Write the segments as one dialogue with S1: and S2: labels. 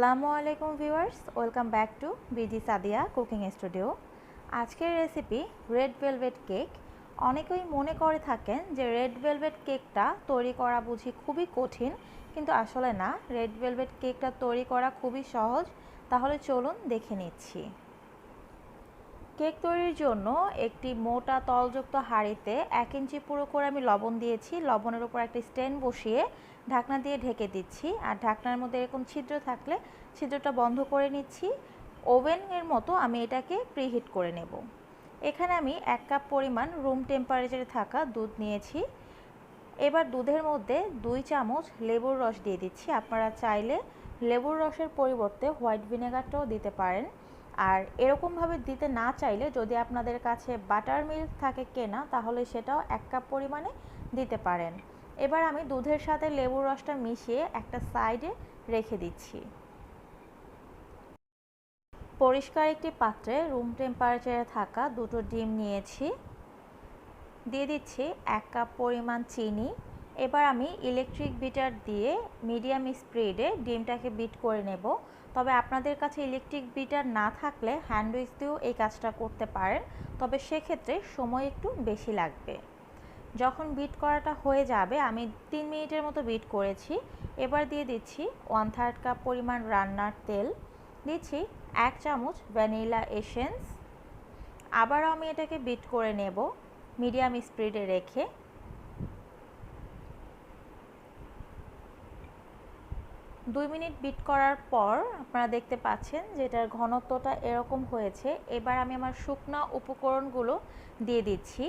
S1: আসসালামু আলাইকুম viewers, welcome back to BG Sadia cooking studio. আজকের রেসিপি রেড ভেলভেট কেক অনেকেই মনে করে থাকেন যে রেড ভেলভেট কেকটা তৈরি করা বুঝি খুবই কঠিন, কিন্তু আসলে না রেড ভেলভেট কেকটা তৈরি করা খুবই সহজ। তাহলে চলুন দেখে নিচ্ছি। কেক তৈরির জন্য একটি মোটা তলযুক্ত হাঁড়িতে এক ইঞ্চি পুরো করে আমি লবণ দিয়েছি। লবণের উপর একটি স্ট্যান্ড বসিয়ে ঢাকনা দিয়ে ঢেকে দিচ্ছি। আর ঢাকনার মধ্যে এরকম ছিদ্র থাকলে ছিদ্রটা বন্ধ করে নিচ্ছি। ওভেনের মতো আমি এটাকে প্রিহিট করে নেব। এখানে আমি এক কাপ পরিমাণ রুম টেম্পারেচারে থাকা দুধ নিয়েছি। এবার দুধের মধ্যে দুই চামচ লেবুর রস দিয়ে দিচ্ছি। আপনারা চাইলে লেবুর রসের পরিবর্তে হোয়াইট ভিনেগারটাও দিতে পারেন। আর এরকমভাবে দিতে না চাইলে যদি আপনাদের কাছে বাটার মিল্ক থাকে কেনা, তাহলে সেটাও এক কাপ পরিমাণে দিতে পারেন। এবার আমি দুধের সাথে লেবুর রসটা মিশিয়ে একটা সাইডে রেখে দিচ্ছি। পরিষ্কার একটি পাত্রে রুম টেম্পারেচারে থাকা দুটো ডিম নিয়েছি। দিয়ে দিচ্ছি এক কাপ পরিমাণ চিনি। এবার আমি ইলেকট্রিক বিটার দিয়ে মিডিয়াম স্পিডে ডিমটাকে বিট করে নেব। তবে আপনাদের কাছে ইলেকট্রিক বিটার না থাকলে হ্যান্ড উইচ দিয়েও এই কাজটা করতে পারেন। তবে সেক্ষেত্রে সময় একটু বেশি লাগবে। যখন বিট করাটা হয়ে যাবে, আমি তিন মিনিটের মতো বিট করেছি। এবার দিয়ে দিচ্ছি ওয়ান থার্ড কাপ পরিমাণ রান্নার তেল। দিচ্ছি এক চামচ ভ্যানিলা এসেন্স আবারও আমি এটাকে বিট করে নেব। মিডিয়াম স্পিডে রেখে। দুই মিনিট বিট করার পর আপনারা দেখতে পাচ্ছেন যে এটার ঘনত্বটা এরকম হয়েছে। এবার আমি আমার শুকনো উপকরণগুলো দিয়ে দিচ্ছি।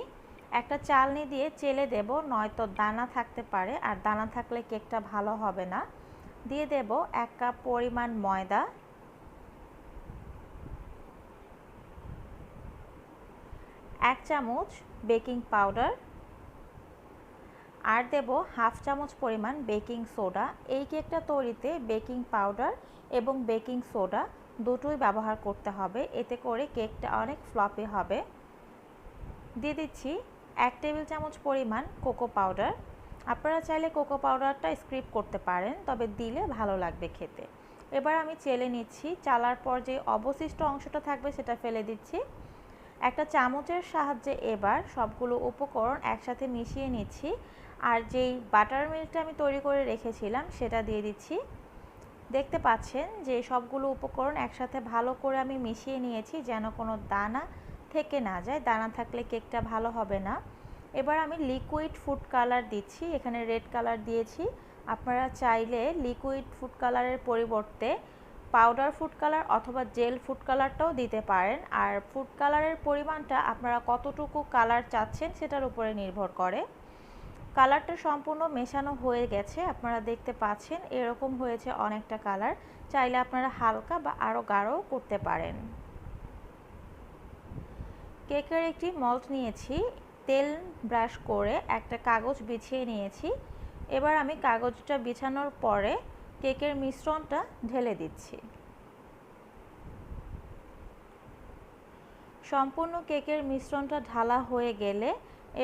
S1: একটা চালনি দিয়ে চেলে দেব, নয়তো দানা থাকতে পারে, আর দানা থাকলে কেকটা ভালো হবে না। দিয়ে দেব এক কাপ পরিমাণ ময়দা। এক চামচ বেকিং পাউডার। আর দেব হাফ চামচ পরিমাণ বেকিং সোডা। এই কেকটা তৈরিতে বেকিং পাউডার এবং বেকিং সোডা দুটোই ব্যবহার করতে হবে। এতে করে কেকটা অনেক ফ্লপি হবে। দিয়ে দিচ্ছি এক টেবিল চামচ পরিমাণ কোকো পাউডার। আপনারা চাইলে কোকো পাউডারটা স্ক্রিপ করতে পারেন, তবে দিলে ভালো লাগবে খেতে। এবার আমি চেলে নিচ্ছি, চালার পর যে অবশিষ্ট অংশটা থাকবে সেটা ফেলে দিচ্ছি। একটা চামচের সাহায্যে এবার সবগুলো উপকরণ একসাথে মিশিয়ে নিচ্ছি। আর যেই বাটার মিল্কটা আমি তৈরি করে রেখেছিলাম, সেটা দিয়ে দিচ্ছি। দেখতে পাচ্ছেন যে সবগুলো উপকরণ একসাথে ভালো করে আমি মিশিয়ে নিয়েছি যেন কোনো দানা থেকে না যায়। দানা থাকলে কেকটা ভালো হবে না। এবার আমি লিকুইড ফুড কালার দিচ্ছি। এখানে রেড কালার দিয়েছি। আপনারা চাইলে লিকুইড ফুড কালারের পরিবর্তে পাউডার ফুড কালার অথবা জেল ফুড কালারটাও দিতে পারেন। আর ফুড কালারের পরিমাণটা আপনারা কতটুকু কালার চাচ্ছেন সেটার উপরে নির্ভর করে। কালারটা সম্পূর্ণ মেশানো হয়ে গেছে, আপনারা দেখতে পাচ্ছেন, এরকম হয়েছে অনেকটা কালার। চাইলে আপনারা হালকা বা আরও গাঢ়ও করতে পারেন। কেকের একটি মল্ট নিয়েছি, তেল ব্রাশ করে একটা কাগজ বিছিয়ে নিয়েছি। এবার আমি কাগজটা বিছানোর পরে কেকের মিশ্রণটা ঢেলে দিচ্ছি। সম্পূর্ণ কেকের মিশ্রণটা ঢালা হয়ে গেলে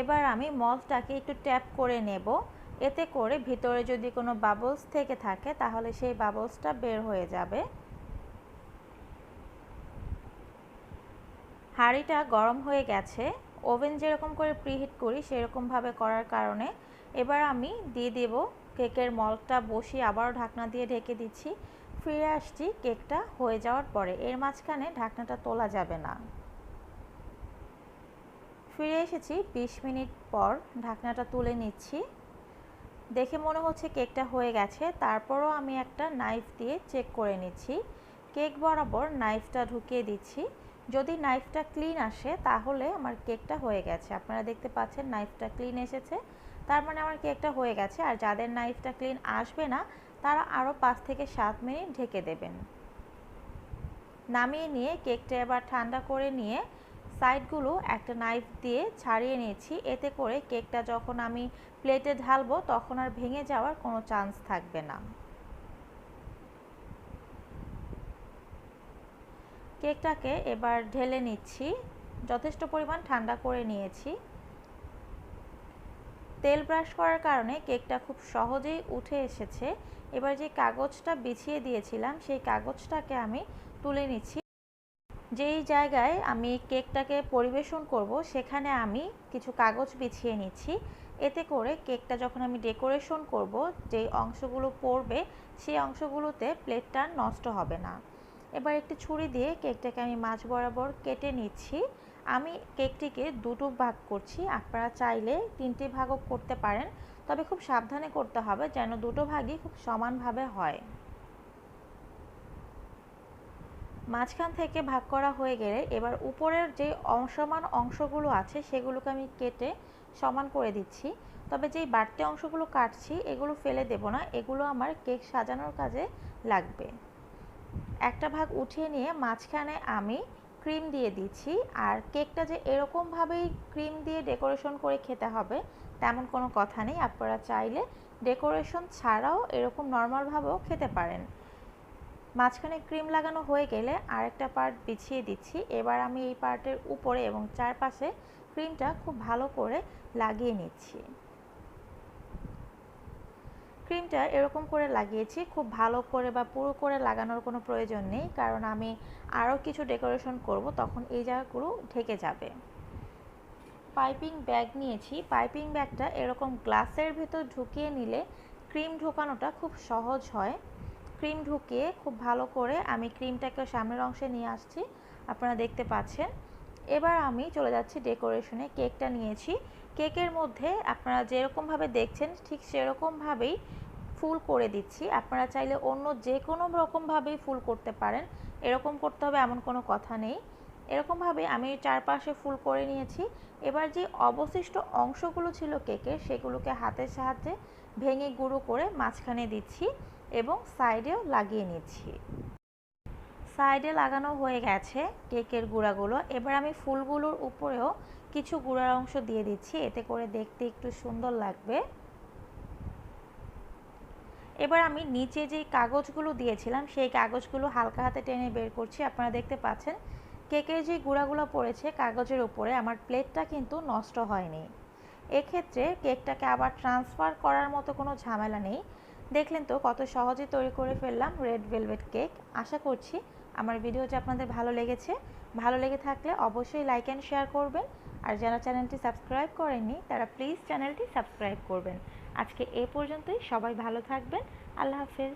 S1: এবার আমি মলটাকে একটু ট্যাপ করে নেব। এতে করে ভিতরে যদি কোনো বাবলস থেকে থাকে, তাহলে সেই বাবলসটা বের হয়ে যাবে। হাঁড়িটা গরম হয়ে গেছে। ওভেন যেরকম করে প্রিহিট করি, সেরকমভাবে করার কারণে এবার আমি দিয়ে দেব কেকের মলটা বসিয়ে আবারও ঢাকনা দিয়ে ঢেকে দিচ্ছি। ফিরে আসছি কেকটা হয়ে যাওয়ার পরে। এর মাঝখানে ঢাকনাটা তোলা যাবে না। ফিরে এসেছি ২০ মিনিট পর ঢাকনাটা তুলে নিচ্ছি। দেখে মনে হচ্ছে কেকটা হয়ে গেছে, তারপরও আমি একটা নাইফ দিয়ে চেক করে নিচ্ছি। কেক বরাবর নাইফটা ঢুকিয়ে দিচ্ছি। যদি নাইফটা ক্লিন আসে, তাহলে আমার কেকটা হয়ে গেছে। আপনারা দেখতে পাচ্ছেন নাইফটা ক্লিন এসেছে। তার মানে আমার কেকটা হয়ে গেছে। আর যাদের নাইফটা ক্লিন আসবে না, তারা আরও পাঁচ থেকে সাত মিনিট ঢেকে দেবেন। নামিয়ে নিয়ে কেকটা এবার ঠান্ডা করে নিয়ে সাইডগুলো একটা নাইফ দিয়ে ছাড়িয়ে নিয়েছি। এতে করে কেকটা যখন আমি প্লেটে ঢালবো, তখন আর ভেঙে যাওয়ার কোনো চান্স থাকবে না। কেকটাকে এবার ঢেলে নিচ্ছি। যথেষ্ট পরিমাণ ঠান্ডা করে নিয়েছি। তেল ব্রাশ করার কারণে কেকটা খুব সহজেই উঠে এসেছে। এবার যে কাগজটা বিছিয়ে দিয়েছিলাম, সেই কাগজটাকে আমি তুলে নিচ্ছি। যেই জায়গায় আমি কেকটাকে পরিবেশন করব, সেখানে আমি কিছু কাগজ বিছিয়ে নিচ্ছি। এতে করে কেকটা যখন আমি ডেকোরেশন করব, যেই অংশগুলো পড়বে সেই অংশগুলোতে প্লেটটা নষ্ট হবে না। এবার একটি ছুরি দিয়ে কেকটাকে আমি মাছ বরাবর কেটে নিচ্ছি। আমি কেকটিকে দুটো ভাগ করছি, আপনারা চাইলে তিনটি ভাগও করতে পারেন, তবে খুব সাবধানে করতে হবে যেন দুটো ভাগই খুব সমানভাবে হয়। মাঝখান থেকে ভাগ করা হয়ে গেলে এবার উপরের যে অসমান অংশগুলো আছে সেগুলোকে আমি কেটে সমান করে দিচ্ছি। তবে যেই বাড়তি অংশগুলো কাটছি, এগুলো ফেলে দেব না। এগুলো আমার কেক সাজানোর কাজে লাগবে। একটা ভাগ উঠিয়ে নিয়ে মাঝখানে আমি ক্রিম দিয়ে দিচ্ছি। আর কেকটা যে এরকমভাবেই ক্রিম দিয়ে ডেকোরেশন করে খেতে হবে, তেমন কোনো কথা নেই। আপনারা চাইলে ডেকোরেশন ছাড়াও এরকম নর্মালভাবেও খেতে পারেন। মাঝখানে ক্রিম লাগানো হয়ে গেলে আরেকটা পার্ট বিছিয়ে দিচ্ছি। এবার আমি এই পার্টের উপরে এবং চারপাশে ক্রিমটা খুব ভালো করে লাগিয়ে নিচ্ছি। ক্রিমটা এরকম করে লাগিয়েছি, খুব ভালো করে বা পুরো করে লাগানোর কোনো প্রয়োজন নেই, কারণ আমি আরও কিছু ডেকোরেশন করব, তখন এই জায়গাগুলো ঢেকে যাবে। পাইপিং ব্যাগ নিয়েছি। পাইপিং ব্যাগটা এরকম গ্লাসের ভেতর ঢুকিয়ে নিলে ক্রিম ঢোকানোটা খুব সহজ হয়। ক্রিম ঢুকিয়ে খুব ভালো করে আমি ক্রিমটাকে সামনের অংশে নিয়ে আসছি। আপনারা দেখতে পাচ্ছেন। এবার আমি চলে যাচ্ছি ডেকোরেশনে কেকটা নিয়েছি। কেকের মধ্যে আপনারা যেরকমভাবে দেখছেন, ঠিক সেরকমভাবেই ফুল করে দিচ্ছি। আপনারা চাইলে অন্য যে কোনো রকমভাবেই ফুল করতে পারেন। এরকম করতে হবে এমন কোনো কথা নেই। এরকমভাবে আমি চারপাশে ফুল করে নিয়েছি। এবার যে অবশিষ্ট অংশগুলো ছিল কেকের, সেগুলোকে হাতের সাহায্যে ভেঙে গুঁড়ো করে মাঝখানে দিচ্ছি। এবং সাইডেও লাগিয়ে নিচ্ছি। সাইডে লাগানো হয়ে গেছে কেকের গুঁড়াগুলো। এবার আমি ফুলগুলোর উপরেও কিছু গুঁড়ার অংশ দিয়ে দিচ্ছি। এতে করে দেখতে একটু সুন্দর লাগবে। এবার আমি নিচে যেই কাগজগুলো দিয়েছিলাম, সেই কাগজগুলো হালকা হাতে টেনে বের করছি। আপনারা দেখতে পাচ্ছেন, কেকের যে গুঁড়াগুলো পড়েছে কাগজের উপরে, আমার প্লেটটা কিন্তু নষ্ট হয়নি। এক্ষেত্রে কেকটাকে আবার ট্রান্সফার করার মতো কোনো ঝামেলা নেই। দেখলেন তো কত সহজে তৈরি করে ফেললাম রেড ভেলভেট কেক। আশা করছি আমার ভিডিওটি আপনাদের ভালো লেগেছে। ভালো লেগে থাকলে অবশ্যই লাইক অ্যান্ড শেয়ার করবেন। আর যারা চ্যানেলটি সাবস্ক্রাইব করেননি, তারা প্লিজ চ্যানেলটি সাবস্ক্রাইব করবেন। আজকে এ পর্যন্তই, সবাই ভালো থাকবেন। আল্লাহ হাফেজ।